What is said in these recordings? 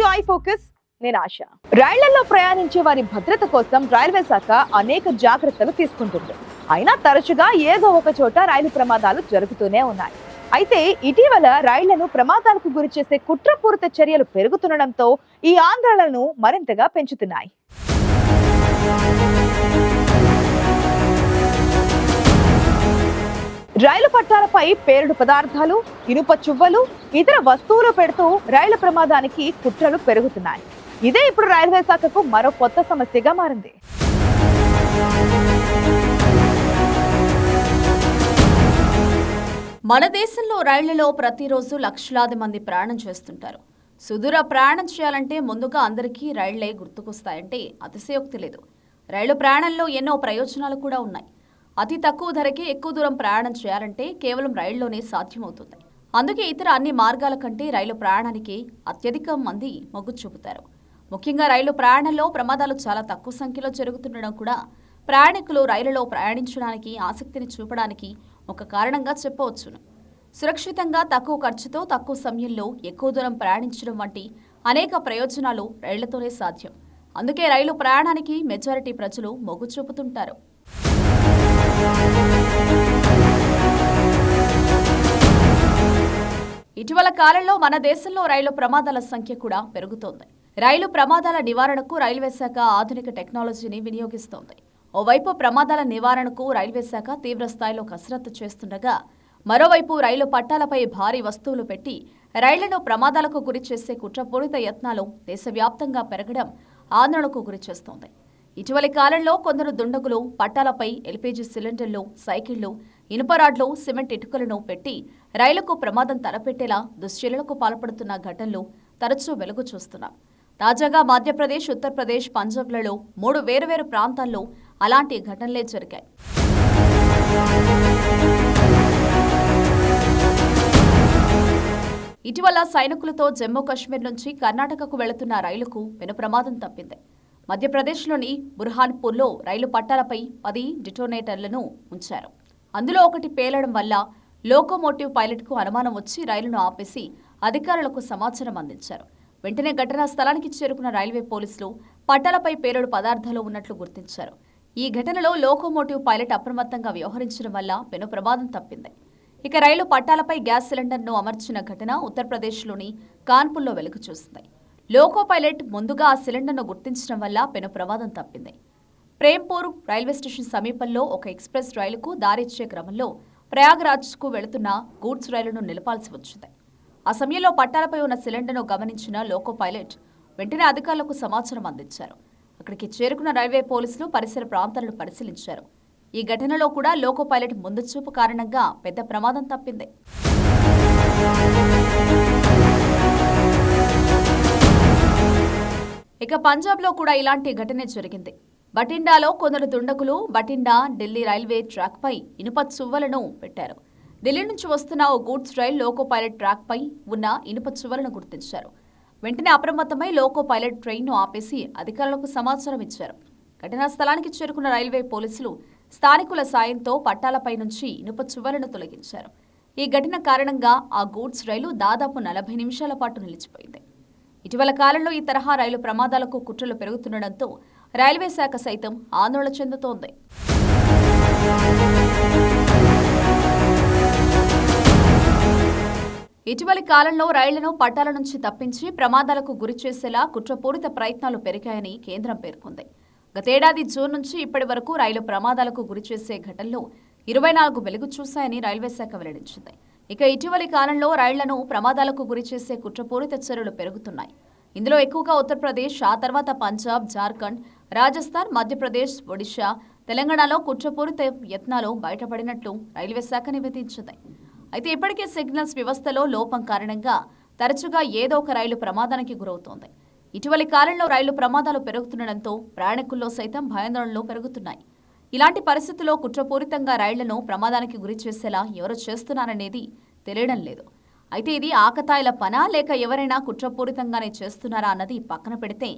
I focus నేను ఆశ. రైళ్ళలో ప్రయాణించే వారి భద్రత కోసం రైల్వే శాఖ అనేక జాగ్రత్తలు తీసుకుంటుంది. అయినా తరచుగా ఏదో ఒక చోట రైలు ప్రమాదాలు జరుగుతూనే ఉన్నాయి. అయితే ఇటీవల రైళ్ళను ప్రమాదాలకు గురి చేసే కుట్రపూరిత చర్యలు పెరుగుతుండడంతో ఈ ఆందోళనను మరింతగా పెంచుతున్నాయి. రైలు పట్టాలపై పేరుడు పదార్థాలు ఇనుప చువ్వలు ఇతర వస్తువులు పెడుతూ రైలు ప్రమాదానికి కుట్రలు పెరుగుతున్నాయి. ఇదే ఇప్పుడు రైల్వే శాఖకు మరో కొత్త సమస్యగా మారింది. మన దేశంలో రైళ్ళలో ప్రతిరోజు లక్షలాది మంది ప్రయాణం చేస్తుంటారు. సుదూర ప్రయాణం చేయాలంటే ముందుగా అందరికీ రైళ్ళే గుర్తుకొస్తాయంటే అతిశయోక్తి లేదు. రైలు ప్రయాణంలో ఎన్నో ప్రయోజనాలు కూడా ఉన్నాయి. అతి తక్కువ ధరకే ఎక్కువ దూరం ప్రయాణం చేయాలంటే కేవలం రైల్లోనే సాధ్యమవుతుంది. అందుకే ఇతర అన్ని మార్గాల కంటే రైలు ప్రయాణానికి అత్యధిక మంది మొగ్గు చూపుతారు. ముఖ్యంగా రైలు ప్రయాణంలో ప్రమాదాలు చాలా తక్కువ సంఖ్యలో జరుగుతుండడం కూడా ప్రయాణికులు రైలులో ప్రయాణించడానికి ఆసక్తిని చూపడానికి ఒక కారణంగా చెప్పవచ్చును. సురక్షితంగా తక్కువ ఖర్చుతో తక్కువ సమయంలో ఎక్కువ దూరం ప్రయాణించడం వంటి అనేక ప్రయోజనాలు రైళ్ళతోనే సాధ్యం. అందుకే రైలు ప్రయాణానికి మెజారిటీ ప్రజలు మొగ్గు చూపుతుంటారు. ఇటీవల కాలంలో మన దేశంలో రైలు ప్రమాదాల సంఖ్య కూడా పెరుగుతోంది. రైలు ప్రమాదాల నివారణకు రైల్వే శాఖ ఆధునిక టెక్నాలజీని వినియోగిస్తోంది. ఓవైపు ప్రమాదాల నివారణకు రైల్వే శాఖ తీవ్ర స్థాయిలో కసరత్తు చేస్తుండగా మరోవైపు రైలు పట్టాలపై భారీ వస్తువులు పెట్టి రైళ్ళను ప్రమాదాలకు గురి చేసే కుట్రపూరిత యత్నాలు దేశవ్యాప్తంగా పెరగడం ఆందోళనకు గురిచేస్తోంది. ఇటీవలి కాలంలో కొందరు దుండగులు పట్టాలపై ఎల్పీజీ సిలిండర్లు సైకిళ్ళు ఇనుపరాడ్లు సిమెంట్ ఇటుకలను పెట్టి రైలుకు ప్రమాదం తలపెట్టేలా దుశ్చర్యలకు పాల్పడుతున్న ఘటనలు తరచూ వెలుగు చూస్తున్నాం. తాజాగా మధ్యప్రదేశ్ ఉత్తరప్రదేశ్ పంజాబ్లలో మూడు వేరువేరు ప్రాంతాల్లో అలాంటి ఘటనలే జరిగాయి. ఇటీవల సైనికులతో జమ్మూ కాశ్మీర్ నుంచి కర్ణాటకకు వెళుతున్న రైలుకు వెను ప్రమాదం తప్పింది. మధ్యప్రదేశ్లోని బుర్హాన్పూర్లో రైలు పట్టాలపై పది డిటోనేటర్లను ఉంచారు. అందులో ఒకటి పేలడం వల్ల లోకోమోటివ్ పైలట్కు అనుమానం వచ్చి రైలును ఆపేసి అధికారులకు సమాచారం అందించారు. వెంటనే ఘటనా స్థలానికి చేరుకున్న రైల్వే పోలీసులు పట్టాలపై పేలుడు పదార్థాలు ఉన్నట్లు గుర్తించారు. ఈ ఘటనలో లోకోమోటివ్ పైలట్ అప్రమత్తంగా వ్యవహరించడం వల్ల పెను ప్రమాదం తప్పింది. ఇక రైలు పట్టాలపై గ్యాస్ సిలిండర్ను అమర్చిన ఘటన ఉత్తరప్రదేశ్లోని కాన్పూర్లో వెలుగు చూసింది. లోకో పైలట్ ముందుగా ఆ సిలిండర్ను గుర్తించడం వల్ల పెను ప్రమాదం తప్పింది. ప్రేంపూర్ రైల్వే స్టేషన్ సమీపంలో ఒక ఎక్స్ప్రెస్ రైలుకు దారిచ్చే క్రమంలో ప్రయాగ్రాజ్కు వెళుతున్న గూడ్స్ రైలును నిలపాల్సి వచ్చింది. ఆ సమయంలో పట్టాలపై ఉన్న సిలిండర్ను గమనించిన లోకో పైలట్ వెంటనే అధికారులకు సమాచారం అందించారు. అక్కడికి చేరుకున్న రైల్వే పోలీసులు పరిసర ప్రాంతాలను పరిశీలించారు. ఈ ఘటనలో కూడా లోకో పైలట్ ముందు చూపు కారణంగా పెద్ద ప్రమాదం తప్పింది. ఇక పంజాబ్లో కూడా ఇలాంటి ఘటనే జరిగింది. బటిండాలో కొందరు దుండగులు బటిండా ఢిల్లీ రైల్వే ట్రాక్పై ఇనుప చువ్వలను పెట్టారు. ఢిల్లీ నుంచి వస్తున్న ఓ గూడ్స్ రైల్ లోకో పైలట్ ట్రాక్పై ఉన్న ఇనుప చువ్వలను గుర్తించారు. వెంటనే అప్రమత్తమై లోకో పైలట్ ట్రైన్ను ఆపేసి అధికారులకు సమాచారం ఇచ్చారు. ఘటనా స్థలానికి చేరుకున్న రైల్వే పోలీసులు స్థానికుల సాయంతో పట్టాలపై నుంచి ఇనుప చువ్వలను తొలగించారు. ఈ ఘటన కారణంగా ఆ గూడ్స్ రైలు దాదాపు నలభై నిమిషాల పాటు నిలిచిపోయింది. ఇటీవల కాలంలో ఈ తరహా రైలు ప్రమాదాలకు కుట్రలు పెరుగుతుండటంతో రైల్వే శాఖ సైతం ఆందోళన చెందుతోంది. ఇటీవలి కాలంలో రైళ్ళను పట్టాల నుంచి తప్పించి ప్రమాదాలకు గురి చేసేలా కుట్రపూరిత ప్రయత్నాలు పెరిగాయని కేంద్రం పేర్కొంది. గతేడాది జూన్ నుంచి ఇప్పటి వరకు రైలు ప్రమాదాలకు గురి చేసే ఘటనలు ఇరవై నాలుగు వెలుగు చూశాయని రైల్వే శాఖ వెల్లడించింది. ఇక ఇటీవలి కాలంలో రైళ్ళను ప్రమాదాలకు గురి చేసే కుట్రపూరిత చర్యలు పెరుగుతున్నాయి. ఇందులో ఎక్కువగా ఉత్తరప్రదేశ్ ఆ తర్వాత పంజాబ్ జార్ఖండ్ రాజస్థాన్ మధ్యప్రదేశ్ ఒడిశా తెలంగాణలో కుట్రపూరిత యత్నాలు బయటపడినట్లు రైల్వే శాఖ నివేదించింది. అయితే ఇప్పటికే సిగ్నల్స్ వ్యవస్థలో లోపం కారణంగా తరచుగా ఏదో ఒక రైలు ప్రమాదానికి గురవుతోంది. ఇటీవలి కాలంలో రైలు ప్రమాదాలు పెరుగుతుండటంతో ప్రయాణికుల్లో సైతం భయాందోళనలు పెరుగుతున్నాయి. ఇలాంటి పరిస్థితుల్లో కుట్రపూరితంగా రైళ్ళను ప్రమాదానికి గురి చేసేలా ఎవరు చేస్తున్నారనేది తెలియడం లేదు. అయితే ఇది ఆకతాయిల పనా? లేక ఎవరైనా కుట్రపూరితంగానే చేస్తున్నారా అన్నది పక్కన పెడితే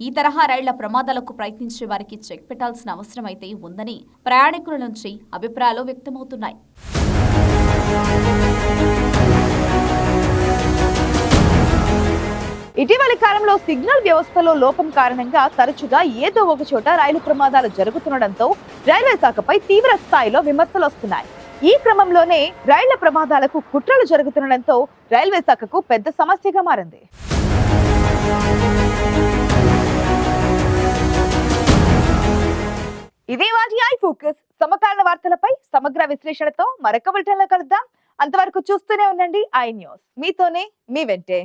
ఈ తరహా రైళ్ళ ప్రమాదాలకు ప్రయత్నించే వారికి చెక్ పెట్టాల్సిన అవసరం అయితే ఉందని ప్రయాణికుల నుంచి అభిప్రాయాలు వ్యక్తమవుతున్నాయి. ఇటీవలి కాలంలో సిగ్నల్ వ్యవస్థలో లోపం కారణంగా తరచుగా ఏదో ఒక చోట రైలు ప్రమాదాలు జరుగుతుండడంతో రైల్వే శాఖపై తీవ్ర స్థాయిలో విమర్శలు వస్తున్నాయి. ఈ క్రమంలోనే రైళ్ళ ప్రమాదాలకు కుట్రలు జరుగుతుండడంతో రైల్వే శాఖకు పెద్ద సమస్యగా మారింది. ఇదే వాటి ఐ ఫోకస్. సమకాలీన వార్తలపై సమగ్ర విశ్లేషణతో మరొక బులెటిన్లో కలుద్దాం. అంతవరకు చూస్తూనే ఉండండి ఐ న్యూస్. మీతోనే మీ వెంటే.